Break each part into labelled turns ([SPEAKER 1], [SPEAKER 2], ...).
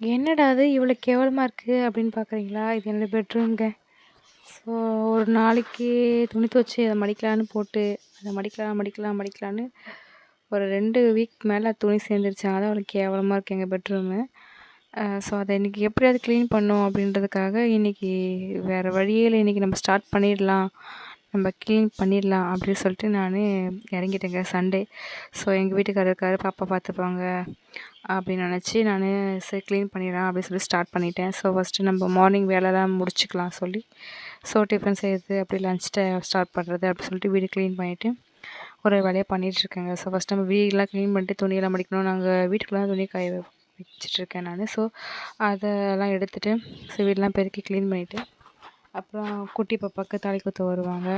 [SPEAKER 1] என்னடா இது இவ்வளோ கேவலமாக இருக்குது அப்படின்னு பார்க்குறீங்களா இது என்னோடய பெட்ரூம்ங்க ஸோ ஒரு நாளைக்கு துணி துவைச்சி அதை மடிக்கலான்னு போட்டு அதை மடிக்கலாம் மடிக்கலாம் மடிக்கலான்னு ஒரு ரெண்டு வீக் மேலே துணி சேர்ந்துருச்சு. அதான் அவ்வளோ கேவலமாக இருக்குது எங்கள் பெட்ரூமு ஸோ அதை இன்றைக்கி எப்படியாவது க்ளீன் பண்ணோம் அப்படின்றதுக்காக இன்றைக்கி வேறு வழியே இல்லை. இன்றைக்கி நம்ம ஸ்டார்ட் பண்ணிடலாம். நம்ம க்ளீன் பண்ணிடலாம் அப்படின்னு சொல்லிட்டு நான் இறங்கிட்டேங்க. சண்டே ஸோ எங்கள் வீட்டுக்காரர் இருக்கார் பாப்பா பார்த்துப்பாங்க அப்படின்னு நினச்சி நான் சரி க்ளீன் பண்ணிடலாம் அப்படின்னு சொல்லி ஸ்டார்ட் பண்ணிட்டேன். ஸோ ஃபஸ்ட்டு நம்ம மார்னிங் வேலைலாம் முடிச்சுக்கலாம் சொல்லி ஸோ டிஃபன் செய்கிறது அப்படி லஞ்ச் ஸ்டார்ட் பண்ணுறது அப்படி சொல்லிட்டு வீடு க்ளீன் பண்ணிவிட்டு ஒரு வேலையாக பண்ணிகிட்ருக்கேங்க ஸோ ஃபஸ்ட் நம்ம வீடெலாம் க்ளீன் பண்ணிட்டு துணியெல்லாம் மடிக்கணும். நாங்கள் வீட்டுக்குள்ளே துணி காய வச்சிட்ருக்கேன் நான். ஸோ அதெல்லாம் எடுத்துகிட்டு ஸோ வீடெலாம் பெருக்கி க்ளீன் பண்ணிவிட்டு அப்புறம் குட்டி பாப்பாவுக்கு தாலி குத்த வருவாங்க.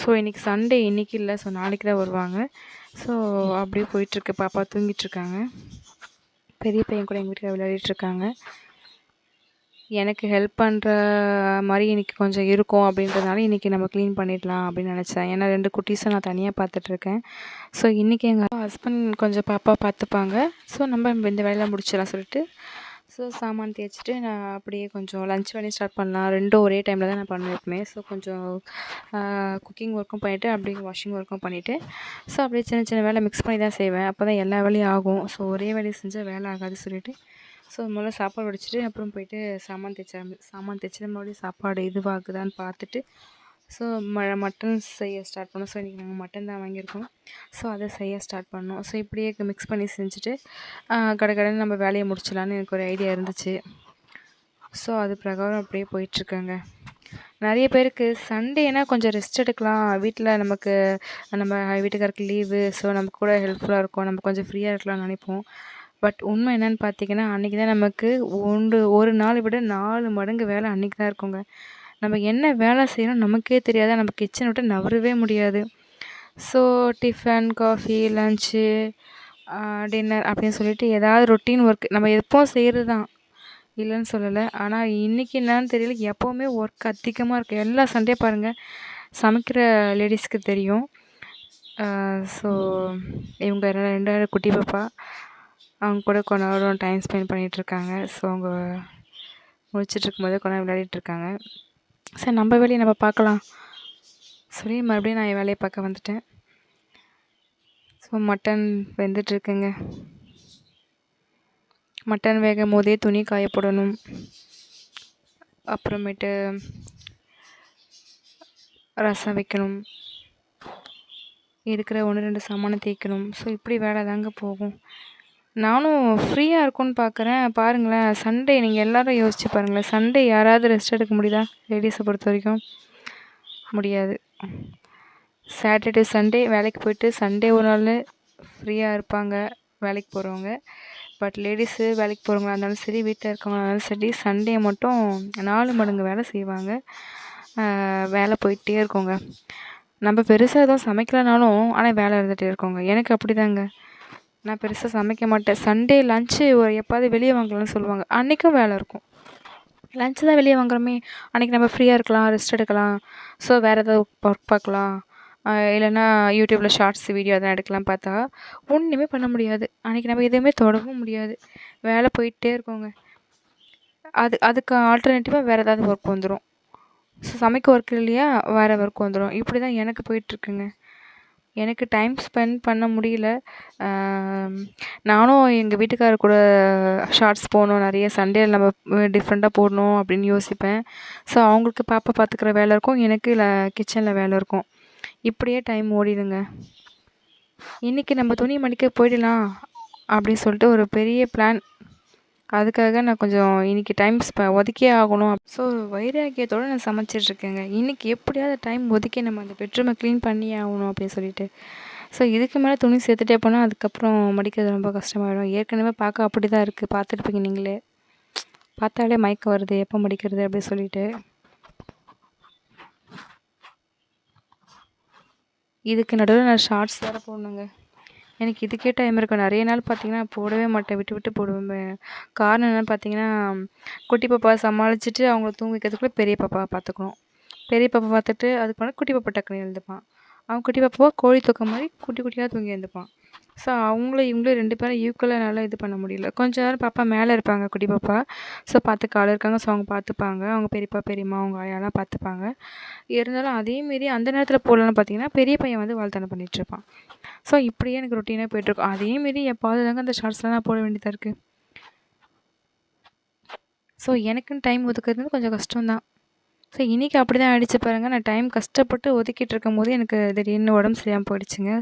[SPEAKER 1] ஸோ இன்றைக்கி சண்டே இன்றைக்கி இல்லை. ஸோ நாளைக்கு தான் வருவாங்க. ஸோ அப்படியே போயிட்டுருக்கு. பாப்பா தூங்கிட்டுருக்காங்க. பெரிய பையன் கூட எங்கள் வீட்டில் விளையாடிட்டுருக்காங்க. எனக்கு ஹெல்ப் பண்ணுற மாதிரி இன்றைக்கி கொஞ்சம் இருக்கும் அப்படின்றதுனால இன்றைக்கி நம்ம க்ளீன் பண்ணிடலாம் அப்படின்னு நினச்சேன். ஏன்னா ரெண்டு குட்டீஸை நான் தனியாக பார்த்துட்ருக்கேன் ஸோ இன்றைக்கி எங்கள் ஹஸ்பண்ட் கொஞ்சம் பாப்பா பார்த்துப்பாங்க. ஸோ நம்ம இந்த வேலையில் முடிச்சிடலாம் சொல்லிட்டு ஸோ சாமான் தேய்ச்சிட்டு நான் அப்படியே கொஞ்சம் லஞ்ச் வேலையும் ஸ்டார்ட் பண்ணலாம். ரெண்டும் ஒரே டைமில் தான் நான் பண்ணுவேன் எப்பவுமே. ஸோ கொஞ்சம் குக்கிங் ஒர்க்கும் பண்ணிவிட்டு அப்படியே வாஷிங் ஒர்க்கும் பண்ணிவிட்டு ஸோ அப்படியே சின்ன சின்ன வேலை மிக்ஸ் பண்ணி தான் செய்வேன். அப்போ தான் எல்லா வேலையும் ஆகும். ஸோ ஒரே வேலையை செஞ்சால் வேலை ஆகாது சொல்லிவிட்டு ஸோ முதல்ல சாப்பாடு வடிச்சிட்டு அப்புறம் போயிட்டு சாமான் தேய்ச்ச சாமான் தேய்ச்சி மறுபடியும் சாப்பாடு இதுவாகுதான்னு பார்த்துட்டு ஸோ ம மட்டன் செய்ய ஸ்டார்ட் பண்ணோம். ஸோ இன்றைக்கி நாங்கள் மட்டன் தான் வாங்கியிருக்கோம். ஸோ அதை செய்ய ஸ்டார்ட் பண்ணோம். ஸோ இப்படியே மிக்ஸ் பண்ணி செஞ்சுட்டு கடை கடைன்னு நம்ம வேலையை முடிச்சிடலான்னு எனக்கு ஒரு ஐடியா இருந்துச்சு. ஸோ அது பிரகாரம் அப்படியே போயிட்டுருக்கேங்க. நிறைய பேருக்கு சண்டேனா கொஞ்சம் ரெஸ்ட் எடுக்கலாம். வீட்டில் நமக்கு நம்ம வீட்டுக்காருக்கு லீவு ஸோ நமக்கு கூட ஹெல்ப்ஃபுல்லாக இருக்கும். நம்ம கொஞ்சம் ஃப்ரீயாக இருக்கலாம்னு நினைப்போம். பட் உண்மை என்னென்னு பார்த்தீங்கன்னா அன்றைக்கி தான் நமக்கு ஒன்று ஒரு நாளை விட நாலு மடங்கு வேலை அன்றைக்கி தான் இருக்குங்க. நம்ம என்ன வேலை செய்யணும் நமக்கே தெரியாது. நம்ம கிச்சனை விட்டு நவரவே முடியாது. So tiffin coffee lunch dinner அப்படின்னு சொல்லிட்டு ஏதாவது ரொட்டீன் ஒர்க் நம்ம எப்போவும் செய்கிறது தான் இல்லைன்னு சொல்லலை. ஆனால் இன்றைக்கி என்னன்னு தெரியல. எப்போவுமே ஒர்க் அதிகமாக இருக்குது எல்லா சண்டே பாருங்கள் சமைக்கிற லேடிஸ்க்கு தெரியும். ஸோ இவங்க ரெண்டாவது குட்டி பாப்பா. அவங்க கூட கொஞ்ச நேரம் டைம் ஸ்பெண்ட் பண்ணிகிட்ருக்காங்க ஸோ அவங்க முடிச்சிட்ருக்கும் போது கொஞ்ச நேரம் விளையாடிட்டுருக்காங்க சரி நம்ம வேலையை நம்ம பார்க்கலாம். சொல்லி மறுபடியும் நான் என் வேலையை பார்க்க வந்துட்டேன். So mutton வெந்துட்டுருக்குங்க. மட்டன் வேகும் போதே துணி காய போடணும். அப்புறமேட்டு ரசம் வைக்கணும். இருக்கிற ஒன்று ரெண்டு சாமானை தேய்க்கணும். ஸோ இப்படி வேலை தாங்க போகும். நானும் ஃப்ரீயாக இருக்கும்னு பார்க்குறேன் பாருங்களேன் சண்டே நீங்கள் எல்லோரும் யோசிச்சு பாருங்களேன். சண்டே யாராவது ரெஸ்ட் எடுக்க முடியுதா? லேடிஸை பொறுத்த வரைக்கும் முடியாது. சாட்டர்டே சண்டே வேலைக்கு போயிட்டு சண்டே ஒரு நாள் ஃப்ரீயாக இருப்பாங்க வேலைக்கு போகிறவங்க பட் லேடிஸு வேலைக்கு போகிறவங்களா இருந்தாலும் சரி வீட்டில் இருக்கவங்களா இருந்தாலும் சரி சண்டே மட்டும் நாலு மடங்கு வேலை செய்வாங்க. வேலை போயிட்டே இருக்கோங்க. நம்ம பெருசாக எதுவும் சமைக்கலனாலும் ஆனால் வேலை இருந்துகிட்டே இருக்கோங்க. எனக்கு அப்படி தாங்க நான் பெருசாக சமைக்க மாட்டேன். சண்டே லன்ச்சு எப்போது வெளியே வாங்கலாம்னு சொல்லுவாங்க. அன்றைக்கும் வேலை இருக்கும். லன்ச்சு தான் வெளியே வாங்குறோமே. அன்றைக்கி நம்ம ஃப்ரீயாக இருக்கலாம் ரெஸ்ட் எடுக்கலாம். ஸோ வேறு ஏதாவது ஒர்க் பார்க்கலாம். இல்லைன்னா யூடியூப்பில் ஷார்ட்ஸ் வீடியோ அதெல்லாம் எடுக்கலாம் பார்த்தா ஒன்றுமே பண்ண முடியாது. அன்றைக்கி நம்ம எதுவுமே தொடவும் முடியாது. வேலை போயிட்டே இருக்கோங்க. அது அதுக்கு ஆல்டர்னேட்டிவாக வேறு ஏதாவது ஒர்க் வந்துடும் ஸோ சமைக்க ஒர்க் இல்லையா? வேறு ஒர்க் வந்துடும் இப்படி தான் எனக்கு போயிட்டுருக்குங்க எனக்கு டைம் ஸ்பெண்ட் பண்ண முடியல. நானும் எங்கள் வீட்டுக்காரர் கூட ஷார்ட்ஸ் போடணும் நிறைய சண்டே நம்ம டிஃப்ரெண்ட்டாக போடணும் அப்படின்னு யோசிப்பேன். ஸோ அவங்களுக்கு பாப்பா பார்த்துக்கிற வேலை இருக்கும் எனக்கு இல்லை கிச்சனில் வேலை இருக்கும். இப்படியே டைம் ஓடிடுங்க. இன்றைக்கி நம்ம துணி மடிக்க போயிடலாம் அப்படின்னு சொல்லிட்டு ஒரு பெரிய பிளான் அதுக்காக நான் கொஞ்சம் இன்றைக்கி டைம் ஸ்ப ஒதுக்கியே ஆகணும். ஸோ வைராக்கியத்தோடு நான் சமைச்சிட்ருக்கேங்க. இன்றைக்கி எப்படியாவது டைம் ஒதுக்கி நம்ம அந்த பெட்ரூமை க்ளீன் பண்ணியே ஆகணும் அப்படின்னு சொல்லிட்டு. ஸோ இதுக்கு மேலே துணி சேர்த்துட்டே போனால் அதுக்கப்புறம் மடிக்கிறது ரொம்ப கஷ்டமாயிடும். ஏற்கனவே பார்க்க அப்படி தான் இருக்குது பார்த்துருப்பீங்க நீங்களே. பார்த்தாலே மயக்கம் வருது. எப்போ மடிக்கிறது அப்படி சொல்லிட்டு. இதுக்கு நடுவில் நான் ஷார்ட்ஸ் வேறு போடணுங்க. எனக்கு இதுக்கே டைம் இருக்கும் நிறைய நாள் பார்த்தீங்கன்னா போடவே மாட்டேன். விட்டு விட்டு போடுவேன். காரணம் என்னென்னு பார்த்தீங்கன்னா குட்டி பாப்பா சமாளிச்சுட்டு அவங்கள தூங்க வைக்கிறதுக்குள்ளே பெரிய பாப்பாவை பார்த்துக்கணும். பெரிய பாப்பா பார்த்துட்டு அதுக்கு மேலே குட்டி பாப்பா டக்குன்னு எழுந்துப்பான். அவன் குட்டி பாப்பாவை கோழி தூக்கம் மாதிரி குட்டி குட்டியாக தூங்கி எழுந்துப்பான். ஸோ அவங்களும் இவங்களும் ரெண்டு பேரும் ஈக்குவலாக என்னால் இது பண்ண முடியல. கொஞ்ச நேரம் பாப்பா மேலே இருப்பாங்க குட்டி பாப்பா. ஸோ பார்த்துக்க ஆள் இருக்காங்க ஸோ அவங்க பார்த்துப்பாங்க அவங்க பெரியப்பா பெரியம்மா அவங்க ஆயாலாம் பார்த்துப்பாங்க இருந்தாலும் அதே மாரி அந்த நேரத்தில் போடலன்னு பார்த்தீங்கன்னா பெரிய பையன் வந்து வாழ்த்தனை பண்ணிகிட்ருப்பான் ஸோ இப்படியே எனக்கு ரொட்டீனாக போயிட்டுருக்கும் அதே மாரி எப்பாவது தாங்க அந்த ஷார்ட்ஸ்லாம் நான் போட வேண்டியதாக இருக்குது ஸோ எனக்குன்னு டைம் ஒதுக்குறது கொஞ்சம் கஷ்டம் தான் ஸோ இன்றைக்கி அப்படி தான் ஆயிடுச்சு பாருங்கள் நான் டைம் கஷ்டப்பட்டு ஒதுக்கிட்டு இருக்கும்போது எனக்கு திடீர்னு உடம்பு சரியாமல் போயிடுச்சுங்க.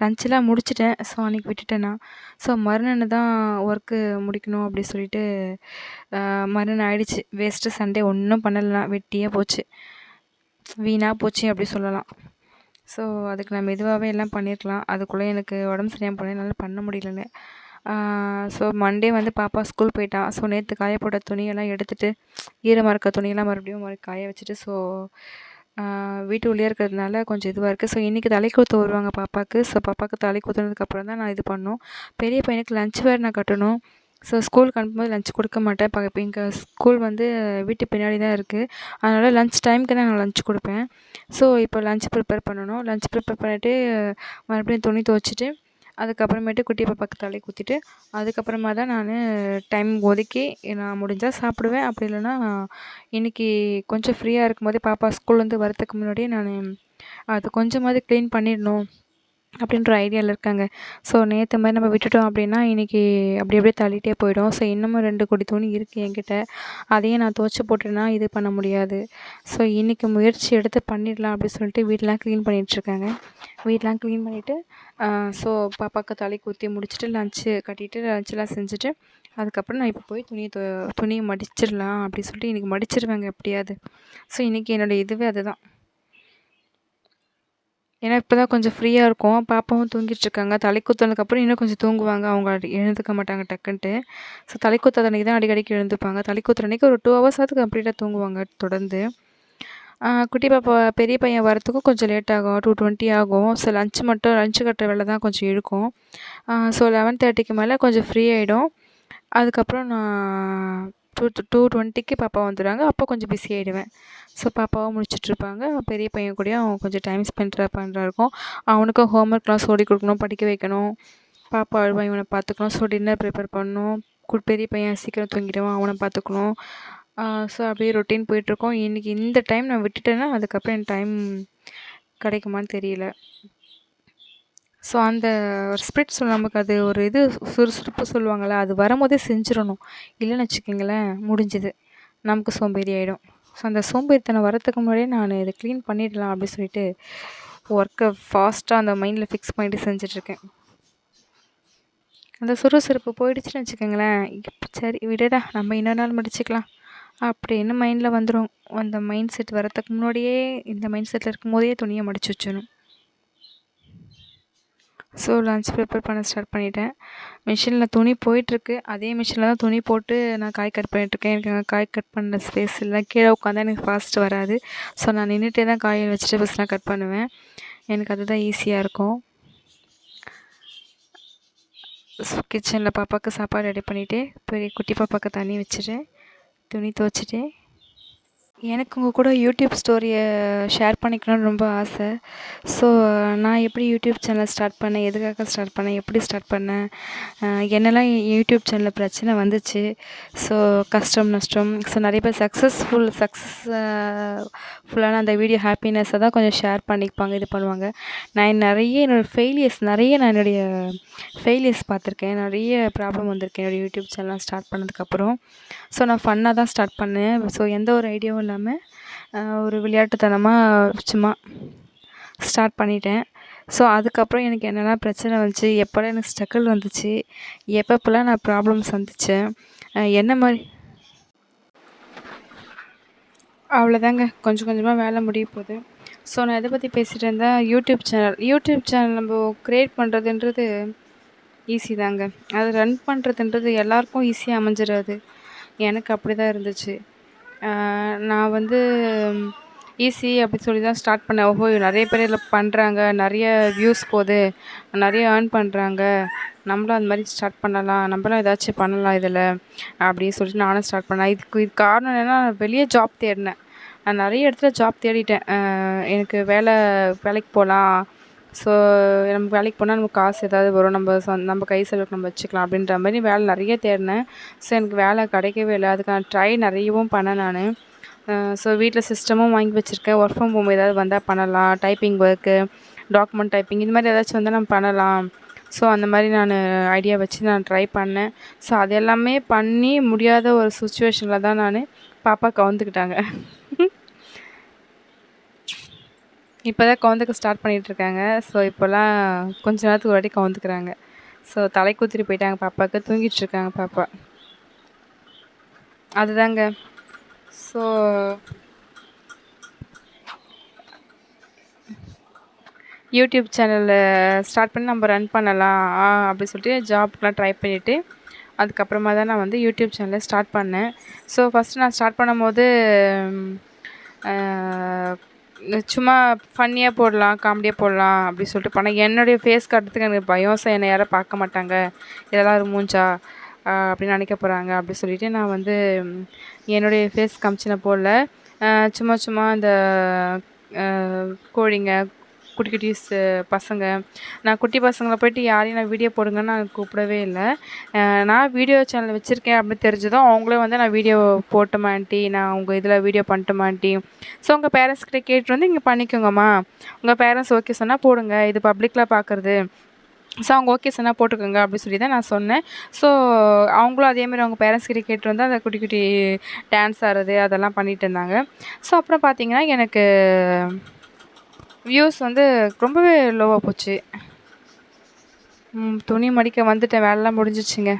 [SPEAKER 1] லஞ்செலாம் முடிச்சிட்டேன். ஸோ அன்றைக்கி விட்டுட்டேன் நான். ஸோ மறுநாள் தான் ஒர்க்கு முடிக்கணும் அப்படி சொல்லிட்டு மறுநாள் ஆயிடுச்சு. வேஸ்ட்டு சண்டே ஒன்றும் பண்ணலாம் வெட்டியாக போச்சு. வீணாக போச்சு அப்படி சொல்லலாம். ஸோ அதுக்கு நான் மெதுவாகவே எல்லாம் பண்ணியிருக்கலாம் அதுக்குள்ளே எனக்கு உடம்பு சரியாக போனேன் என்னால் பண்ண முடியலன்னு. ஸோ மண்டே வந்து பாப்பா ஸ்கூல் போயிட்டான் ஸோ நேற்று காய போட்ட துணியெல்லாம் எடுத்துகிட்டு ஈரமாக இருக்க துணியெல்லாம் மறுபடியும் மறு காய வச்சுட்டு ஸோ வீட்டு உள்ளே இருக்கிறதுனால கொஞ்சம் இதுவாக இருக்குது ஸோ இன்றைக்கி தலை கூத்து வருவாங்க பாப்பாவுக்கு ஸோ பாப்பாவுக்கு தலை கூத்துனதுக்கப்புறம் தான் நான் இது பண்ணணும் பெரிய பையனுக்கு லஞ்ச் வேறு நான் கட்டணும். ஸோ ஸ்கூலுக்கு அனுப்பும்போது லஞ்ச் கொடுக்க மாட்டேன். இப்போ இங்கே ஸ்கூல் வந்து வீட்டு பின்னாடி தான் இருக்குது அதனால் லஞ்ச் டைமுக்கு தான் நான் லஞ்ச் கொடுப்பேன். ஸோ இப்போ லஞ்ச் ப்ரிப்பேர் பண்ணணும். லஞ்ச் ப்ரிப்பேர் பண்ணிவிட்டு மறுபடியும் துணி துவச்சிட்டு அதுக்கப்புறமேட்டு குட்டி பாப்பாவுக்கு தலை குத்திட்டு அதுக்கப்புறமா தான் நான் டைம் ஒதுக்கி நான் முடிஞ்சால் சாப்பிடுவேன். அப்படி இல்லைன்னா இன்றைக்கி கொஞ்சம் ஃப்ரீயாக இருக்கும்போதே பாப்பா ஸ்கூல்லேருந்து வரத்துக்கு முன்னாடியே நான் அது கொஞ்சமாவது க்ளீன் பண்ணிடணும். அப்படின்ற ஐடியாவில் இருக்காங்க. ஸோ நேற்று மாதிரி நம்ம விட்டுட்டோம் அப்படின்னா இன்றைக்கி அப்படி அப்படியே தள்ளிகிட்டே போயிடும். ஸோ இன்னமும் ரெண்டு கொடி துணி இருக்குது என்கிட்ட. அதையும் நான் துவச்சி போட்டேன்னா இது பண்ண முடியாது. ஸோ இன்றைக்கி முயற்சி எடுத்து பண்ணிடலாம் அப்படின்னு சொல்லிட்டு வீடெலாம் க்ளீன் பண்ணிகிட்ருக்காங்க வீடெலாம் க்ளீன் பண்ணிவிட்டு ஸோ பாப்பாவுக்கு தலை குத்தி முடிச்சுட்டு லன்ச்சு கட்டிட்டு லன்ச்செலாம் செஞ்சுட்டு அதுக்கப்புறம் நான் இப்போ போய் துணியை துணியை மடிச்சிடலாம் அப்படின்னு சொல்லிட்டு இன்றைக்கி மடிச்சிருவேங்க எப்படியாவது. ஸோ இன்றைக்கி என்னோடய இதுவே அதுதான். ஏன்னா இப்போ தான் கொஞ்சம் ஃப்ரீயாக இருக்கும். பாப்பாவும் தூங்கிட்டுருக்காங்க. தலை குத்துனதுக்கப்புறம் இன்னும் கொஞ்சம் தூங்குவாங்க. அவங்க எழுந்துக்க மாட்டாங்க டக்குன்ட்டு. ஸோ தலை குத்தாத அன்றைக்கி தான் அடிக்கடிக்கு எழுந்துப்பாங்க. தலை குத்துற அன்றைக்கி ஒரு டூ ஹவர்ஸாவது கம்ப்ளீட்டாக தூங்குவாங்க தொடர்ந்து. குட்டி பாப்பா பெரிய பையன் வரத்துக்கும் கொஞ்சம் லேட் ஆகும். டூ டுவெண்ட்டி ஆகும். ஸோ லஞ்ச் மட்டும் லஞ்சு கட்டுற வேலை தான் கொஞ்சம் இழுக்கும் ஸோ லெவன் தேர்ட்டிக்கு மேலே கொஞ்சம் ஃப்ரீ ஆகிடும் அதுக்கப்புறம் நான் டூ டூ டுவெண்ட்டிக்கு பாப்பா வந்துடுவாங்க. அப்போ கொஞ்சம் பிஸி ஆகிடுவேன் ஸோ பாப்பாவும் முடிச்சிட்ருப்பாங்க பெரிய பையன் கூடயும் அவன் கொஞ்சம் டைம் ஸ்பெண்ட் பண்ணுறா இருக்கும். அவனுக்கும் ஹோம் ஒர்க்லாம் சொல்லி கொடுக்கணும் படிக்க வைக்கணும். பாப்பா அழுவா இவனை பார்த்துக்கணும். ஸோ டின்னர் ப்ரிப்பேர் பண்ணணும். பெரிய பையன் சீக்கிரம் தூங்கிடுவான் அவனை பார்த்துக்கணும். ஸோ அப்படியே ரொட்டீன் போயிட்டுருக்கோம். இன்றைக்கி இந்த டைம் நான் விட்டுட்டேன்னா அதுக்கப்புறம் என் டைம் கிடைக்குமான்னு தெரியல. ஸோ அந்த ஒரு ஸ்பிரிட் சொல்ல நமக்கு அது ஒரு இது சுறுசுறுப்பு சொல்லுவாங்கள்ல அது வரும்போதே செஞ்சிடணும். இல்லைன்னு வச்சுக்கோங்களேன் முடிஞ்சுது. நமக்கு சோம்பேறி ஆகிடும் ஸோ அந்த சோம்பேறித்தனம் வரத்துக்கு முன்னாடியே நான் இதை க்ளீன் பண்ணிடலாம் அப்படின்னு சொல்லிட்டு ஒர்க்கை ஃபாஸ்ட்டாக அந்த மைண்டில் ஃபிக்ஸ் பண்ணிட்டு செஞ்சிட்ருக்கேன். அந்த சுறுசுறுப்பு போயிடுச்சுன்னு வச்சுக்கோங்களேன் சரி விடடா நம்ம இன்னொரு நாள் முடிச்சுக்கலாம். அப்படின்னு மைண்டில் வந்துடும் அந்த மைண்ட் செட் வரத்துக்கு முன்னாடியே இந்த மைண்ட் செட்டில் இருக்கும் போதே துணியை மடித்து வச்சிடணும். ஸோ லன்ச் ப்ரிப்பேர் பண்ண ஸ்டார்ட் பண்ணிட்டேன். மிஷினில் துணி போயிட்டுருக்கு. அதே மிஷினில் தான் துணி போட்டு நான் காய் கட் பண்ணிகிட்ருக்கேன் எனக்கு அங்கே காய் கட் பண்ண ஸ்பேஸ் இல்லை. கீழே உட்காந்தா எனக்கு ஃபாஸ்ட் வராது. ஸோ நான் நின்றுட்டே தான் காய் வெஜிடபிள்ஸ் நான் கட் பண்ணுவேன். எனக்கு அதுதான் ஈஸியாக இருக்கும். கிச்சனில் பாப்பாவுக்கு சாப்பாடு ரெடி பண்ணிவிட்டு பெரிய குட்டி பாப்பாவுக்கு தண்ணி வச்சுட்டு துணி துவைச்சிட்டு எனக்கு உங்கள் கூட யூடியூப் ஸ்டோரியை ஷேர் பண்ணிக்கணும்னு ரொம்ப ஆசை. ஸோ நான் எப்படி யூடியூப் சேனல் ஸ்டார்ட் பண்ணேன்? எதுக்காக ஸ்டார்ட் பண்ணேன்? எப்படி ஸ்டார்ட் பண்ணேன்? என்னெல்லாம் யூடியூப் சேனலில் பிரச்சனை வந்துச்சு? ஸோ கஷ்டம் நஷ்டம். ஸோ நிறைய பேர் சக்ஸஸ்ஃபுல் சக்ஸஸ் ஃபுல்லான அந்த வீடியோ ஹாப்பினஸ்ஸை தான் கொஞ்சம் ஷேர் பண்ணிப்பாங்க இது பண்ணுவாங்க. நான் நிறைய என்னோடய ஃபெயிலியர்ஸ் நிறைய நான் என்னுடைய ஃபெயிலியர்ஸ் பார்த்துருக்கேன். நிறைய ப்ராப்ளம் வந்திருக்கேன் என்னோடய யூடியூப் சேனல் ஸ்டார்ட் பண்ணதுக்கப்புறம் ஸோ நான் ஃபன்னாக தான் ஸ்டார்ட் பண்ணேன். ஸோ எந்த ஒரு ஐடியாவும் இல்லாமல் ஒரு விளையாட்டுத்தனமாக சும்மா ஸ்டார்ட் பண்ணிட்டேன். ஸோ அதுக்கப்புறம் எனக்கு என்னெல்லாம் பிரச்சனை வந்துச்சு. எப்போல்லாம் எனக்கு ஸ்ட்ரகிள் வந்துச்சு. எப்பப்போல்லாம் நான் ப்ராப்ளம் வந்துச்சேன் என்ன மாதிரி அவ்வளோதாங்க. கொஞ்சம் கொஞ்சமாக வேலை முடிய போகுது. ஸோ நான் எதை பற்றி பேசிகிட்டு இருந்தேன் யூடியூப் சேனல் யூடியூப் சேனல் நம்ம க்ரியேட் பண்ணுறதுன்றது ஈஸி தாங்க. அது ரன் பண்ணுறதுன்றது எல்லாருக்கும் ஈஸியாக அமைஞ்சிடாது. எனக்கு அப்படி தான் இருந்துச்சு. நான் வந்து ஈஸி அப்படி சொல்லி தான் ஸ்டார்ட் பண்ணேன். ஓஹோ நிறைய பேர் இதில் பண்ணுறாங்க நிறைய வியூஸ் போகுது. நிறைய ஏர்ன் பண்ணுறாங்க நம்மளும் அந்த மாதிரி ஸ்டார்ட் பண்ணலாம். நம்மளும் ஏதாச்சும் பண்ணலாம் இதில் அப்படின்னு சொல்லிட்டு நானும் ஸ்டார்ட் பண்ணேன். இதுக்கு இது காரணம் என்னென்னா வெளியே ஜாப் தேடினேன். நான் நிறைய இடத்துல ஜாப் தேடிட்டேன். எனக்கு வேலை வேலைக்கு போகலாம். ஸோ நம்ம வேலைக்கு போனால் நமக்கு காசு ஏதாவது வரும். நம்ம சொ நம்ம கை செலவுக்கு நம்ம வச்சுக்கலாம் அப்படின்ற மாதிரி வேலை நிறைய தேடினேன். ஸோ எனக்கு வேலை கிடைக்கவே இல்லை. அதுக்கான ட்ரை நிறையவும் பண்ணேன் நான். ஸோ வீட்டில் சிஸ்டமும் வாங்கி வச்சுருக்கேன். ஒர்க் ஃப்ரம் ஹோம் ஏதாவது வந்தால் பண்ணலாம். டைப்பிங் ஒர்க்கு டாக்குமெண்ட் டைப்பிங் இது மாதிரி ஏதாச்சும் வந்தால் நம்ம பண்ணலாம். ஸோ அந்த மாதிரி நான் ஐடியா வச்சு நான் ட்ரை பண்ணேன். ஸோ அது எல்லாமே பண்ணி முடியாத ஒரு சுச்சுவேஷனில் தான் நான் பாப்பா கவுந்துக்கிட்டாங்க. இப்போ தான் கவுந்துக்க ஸ்டார்ட் பண்ணிகிட்ருக்காங்க ஸோ இப்போல்லாம் கொஞ்ச நேரத்துக்கு ஒரு வாட்டி கவுந்துக்கிறாங்க. ஸோ தலை குத்திட்டு போயிட்டாங்க பாப்பாவுக்கு தூங்கிட்டுருக்காங்க பாப்பா. அதுதாங்க. ஸோ யூடியூப் சேனலில் ஸ்டார்ட் பண்ணி நம்ம ரன் பண்ணலாம் அப்படி சொல்லிட்டு ஜாப்க்குலாம் ட்ரை பண்ணிவிட்டு அதுக்கப்புறமா தான் நான் வந்து யூடியூப் சேனலை ஸ்டார்ட் பண்ணேன். ஸோ ஃபஸ்ட்டு நான் ஸ்டார்ட் பண்ணும்போது சும்மா ஃபன்னியாக போடலாம் காமெடியாக போடலாம் அப்படி சொல்லிட்டு பண்ணேன் என்னுடைய ஃபேஸ் காட்டுறதுக்கு எனக்கு பயம். சார் என்னை யாரும் பார்க்க மாட்டாங்க. இதெல்லாம் ஒரு மூஞ்சா? அப்படின்னு நினைக்க போகிறாங்க அப்படி சொல்லிட்டு நான் வந்து என்னுடைய ஃபேஸ் காமிச்சு நான் போடல சும்மா சும்மா இந்த கோழிங்க குட்டி குட்டிஸ் பசங்க. நான் குட்டி பசங்களை போயிட்டு யாரையும் நான் வீடியோ போடுங்கன்னு நான் கூப்பிடவே இல்லை. நான் வீடியோ சேனல் வச்சுருக்கேன் அப்படின்னு தெரிஞ்சதும் அவங்களே வந்து நான் வீடியோ போட்டுமாண்டி நான் உங்கள் இதில் வீடியோ பண்ணட்டுமா ஸோ உங்கள் பேரண்ட்ஸ்கிட்ட கேட்டு வந்து இங்கே பண்ணிக்கோங்கம்மா. உங்கள் பேரண்ட்ஸ் ஓகே சொன்னால் போடுங்க. இது பப்ளிக்கில் பார்க்குறது ஸோ அவங்க ஓகே சொன்னால் போட்டுக்கோங்க அப்படின்னு சொல்லி தான் நான் சொன்னேன். ஸோ அவங்களும் அதேமாதிரி அவங்க பேரண்ட்ஸ் கிட்ட கேட்டு வந்து அந்த குட்டி குட்டி டான்ஸ் ஆடுறது அதெல்லாம் பண்ணிகிட்டு இருந்தாங்க. ஸோ அப்புறம் பார்த்தீங்கன்னா எனக்கு வியூஸ் வந்து ரொம்பவே லோவாக போச்சு. துணி மடிக்க வந்துட்டேன். வேலைலாம் முடிஞ்சிச்சுங்க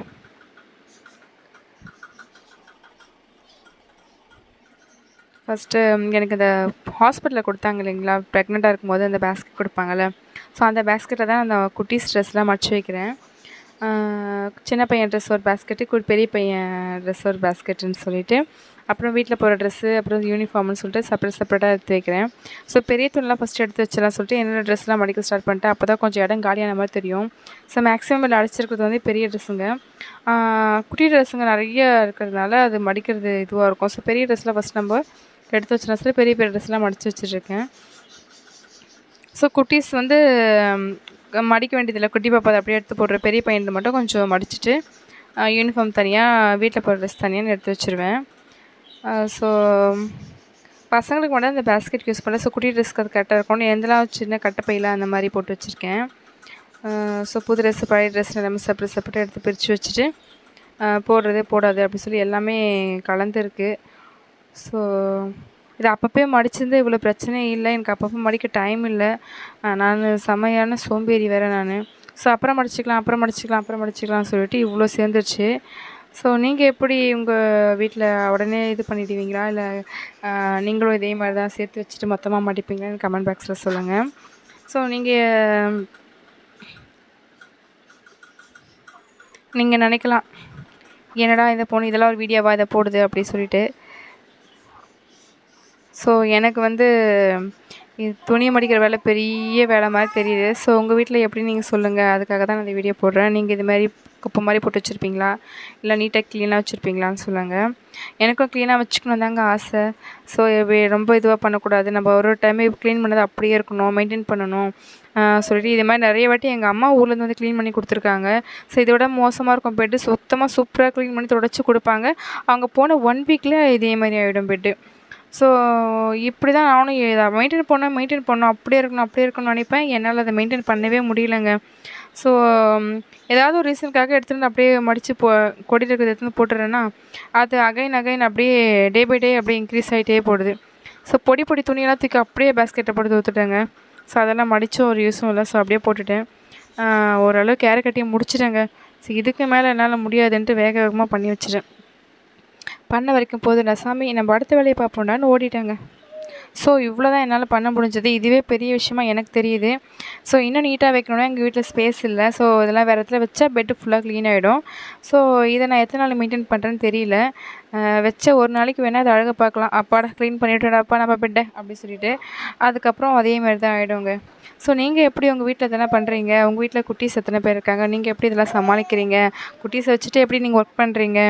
[SPEAKER 1] ஃபஸ்ட்டு எனக்கு இந்த ஹாஸ்பிட்டலில் கொடுத்தாங்க இல்லைங்களா? ப்ரெக்னெண்ட்டாக இருக்கும்போது அந்த பேஸ்கெட் கொடுப்பாங்கள்ல ஸோ அந்த பேஸ்கெட்டில் தான் அந்த குட்டீஸ் ட்ரெஸ்லாம் மடிச்சு வைக்கிறேன். சின்ன பையன் ட்ரெஸ் ஒரு பேஸ்கெட்டு பெரிய பையன் ட்ரெஸ் ஒரு பேஸ்கெட்டுன்னு சொல்லிவிட்டு அப்புறம் வீட்டில் போகிற ட்ரெஸ்ஸு அப்புறம் யூனிஃபார்ம்னு சொல்லிட்டு செப்பரேட் செப்பரேட்டாக எடுத்து வைக்கிறேன் ஸோ பெரிய துணிலாம் ஃபஸ்ட்டு எடுத்து வச்சலாம் சொல்லிட்டு என்னோடய ட்ரெஸ்லாம் மடிக்க ஸ்டார்ட் பண்ணிட்டேன் அப்போ தான் கொஞ்சம் இடம் காலியான மாதிரி தெரியும். ஸோ மேக்ஸிமம் இதில் அடிச்சிருக்கிறது வந்து பெரிய ட்ரெஸ்ஸுங்க குட்டி ட்ரெஸ்ஸுங்க நிறைய இருக்கிறதுனால அது மடிக்கிறது இதுவாக இருக்கும். ஸோ பெரிய ட்ரெஸ்லாம் ஃபஸ்ட் நம்ம எடுத்து வச்சுனா சொல்லி பெரிய பெரிய ட்ரெஸ்லாம் மடித்து வச்சுருக்கேன் ஸோ குட்டீஸ் வந்து மடிக்க வேண்டியதில்லை. குட்டி பாப்பா அப்படியே எடுத்து போடுற பெரிய பையன் மட்டும் கொஞ்சம் மடிச்சுட்டு யூனிஃபார்ம் தனியாக வீட்டில் போடுற ட்ரெஸ் தனியாக எடுத்து வச்சுருவேன். ஸோ பசங்களுக்கு மட்டும் அந்த பேஸ்கெட் யூஸ் பண்ணல. ஸோ குட்டி ட்ரெஸ்க்கு அது கரெக்டாக இருக்கும். எந்தெல்லாம் சின்ன கட்டப்பையில் அந்த மாதிரி போட்டு வச்சுருக்கேன். ஸோ புது ட்ரெஸ்ஸு பழைய ட்ரெஸ் எல்லாமே செப்பரேட் செப்பரேட் எடுத்து பிரித்து வச்சுட்டு போடுறதே போடாது அப்படின்னு சொல்லி எல்லாமே கலந்துருக்கு. ஸோ இது அப்பப்போ மடிச்சிருந்து இவ்வளோ பிரச்சனை இல்லை. எனக்கு அப்பப்போ மடிக்க டைம் இல்லை. நான் செமையான சோம்பேறி வேறு நான். ஸோ அப்புறம் மடிச்சிக்கலாம் அப்புறம் மடிச்சிக்கலாம் அப்புறம் மடிச்சிக்கலாம்னு சொல்லிட்டு இவ்வளோ சேர்ந்துருச்சு. ஸோ நீங்கள் எப்படி உங்கள் வீட்டில் உடனே இது பண்ணிடுவீங்களா? இல்லை நீங்களும் இதே மாதிரி தான் சேர்த்து வச்சுட்டு மொத்தமாக மாட்டிப்பீங்களான்னு கமெண்ட் பாக்ஸில் சொல்லுங்கள் ஸோ நீங்கள் நீங்கள் நினைக்கலாம். என்னடா இதை போகணும் இதெல்லாம் ஒரு வீடியோவாக இதை போடுது அப்படி சொல்லிட்டு. ஸோ எனக்கு வந்து இது துணி மடிக்கிற வேலை பெரிய வேலை மாதிரி தெரியுது. ஸோ உங்கள் வீட்டில் எப்படி நீங்கள் சொல்லுங்கள் அதுக்காக தான் நான் இந்த வீடியோ போடுறேன். நீங்கள் இது மாதிரி குப்பை மாதிரி போட்டு வச்சுருப்பீங்களா? இல்லை நீட்டாக க்ளீனாக வச்சுருப்பீங்களான்னு சொல்லுங்கள் எனக்கும் க்ளீனாக வச்சுக்கணும் தாங்க ஆசை. ஸோ ரொம்ப இதுவாக பண்ணக்கூடாது. நம்ம ஒரு ஒரு டைமே க்ளீன் பண்ணது அப்படியே இருக்கணும். மெயின்டைன் பண்ணணும். சொல்லிட்டு இது மாதிரி நிறைய வாட்டி எங்கள் அம்மா ஊர்லேருந்து வந்து க்ளீன் பண்ணி கொடுத்துருக்காங்க. ஸோ இதை விட மோசமாக இருக்கும் பெட்டு சுத்தமாக சூப்பராக க்ளீன் பண்ணி தொடச்சி கொடுப்பாங்க. அவங்க போன ஒன் வீக்கில் இதே மாதிரி ஆகிடும் பெட்டு ஸோ இப்படி தான் நானும் இதை மெயின்டைன் பண்ணணும் மெயின்டைன் பண்ணணும் அப்படியே இருக்கணும் அப்படியே இருக்கணும்னு நினைப்பேன். என்னால் அதை மெயின்டைன் பண்ணவே முடியலைங்க. ஸோ ஏதாவது ஒரு ரீசனுக்காக எடுத்துகிட்டு வந்து அப்படியே மடித்து போ கொடியில் இருக்கிறத எடுத்துகிட்டு போட்டுறேன்னா அது அகைன் அகைன் அப்படியே டே பை டே அப்படியே இன்க்ரீஸ் ஆகிட்டே போடுது. ஸோ பொடி பொடி துணியெல்லாம் தூக்கி அப்படியே பேஸ்கெட்டை போட்டு ஊற்றுட்டேங்க ஸோ அதெல்லாம் மடித்தும் ஒரு யூஸும் இல்லை. ஸோ அப்படியே போட்டுட்டேன். ஓரளவுக்கு கேரை கட்டி முடிச்சிட்டேங்க. ஸோ இதுக்கு மேலே என்னால் முடியாதுன்ட்டு வேக வேகமாக பண்ணி வச்சிட்டேன். பண்ண வரைக்கும் போதும்டா சாமி நம்ம அடுத்த வேலையை பார்ப்போம்டான்னு ஓடிட்டாங்க. ஸோ இவ்வளோ தான் என்னால் பண்ண முடிஞ்சது. இதுவே பெரிய விஷயமா எனக்கு தெரியுது. ஸோ இன்னும் நீட்டாக வைக்கணும்னா எங்கள் வீட்டில் ஸ்பேஸ் இல்லை. ஸோ இதெல்லாம் வேறு இடத்துல வச்சா பெட்டு ஃபுல்லாக க்ளீன் ஆகிடும் ஸோ இதை நான் எத்தனை நாள் மெயின்டைன் பண்ணுறேன்னு தெரியல. வச்ச ஒரு நாளைக்கு வேணால் அதை அழகாக பார்க்கலாம். அப்பாடா க்ளீன் பண்ணிவிட்டுடாப்பா நம்ம பெட்டை அப்படி சொல்லிட்டு. அதுக்கப்புறம் அதே மாதிரி தான் ஆகிடுங்க ஸோ நீங்கள் எப்படி உங்கள் வீட்டில் இதெல்லாம் பண்ணுறீங்க உங்கள் வீட்டில் குட்டீஸ் எத்தனை பேர் இருக்காங்க? நீங்கள் எப்படி இதெல்லாம் சமாளிக்கிறீங்க? குட்டீஸை வச்சுட்டு எப்படி நீங்கள் ஒர்க் பண்ணுறீங்க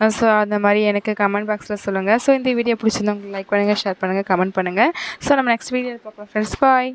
[SPEAKER 1] ஸோ அந்த மாதிரி எனக்கு கமெண்ட் பாக்ஸில் சொல்லுங்கள் ஸோ இந்த வீடியோ பிடிச்சிருந்தா உங்களுக்கு லைக் பண்ணுங்கள் ஷேர் பண்ணுங்கள் கமெண்ட் பண்ணுங்கள் ஸோ நம்ம நெக்ஸ்ட் வீடியோ பார்ப்போம் ஃப்ரெண்ட்ஸ் பாய்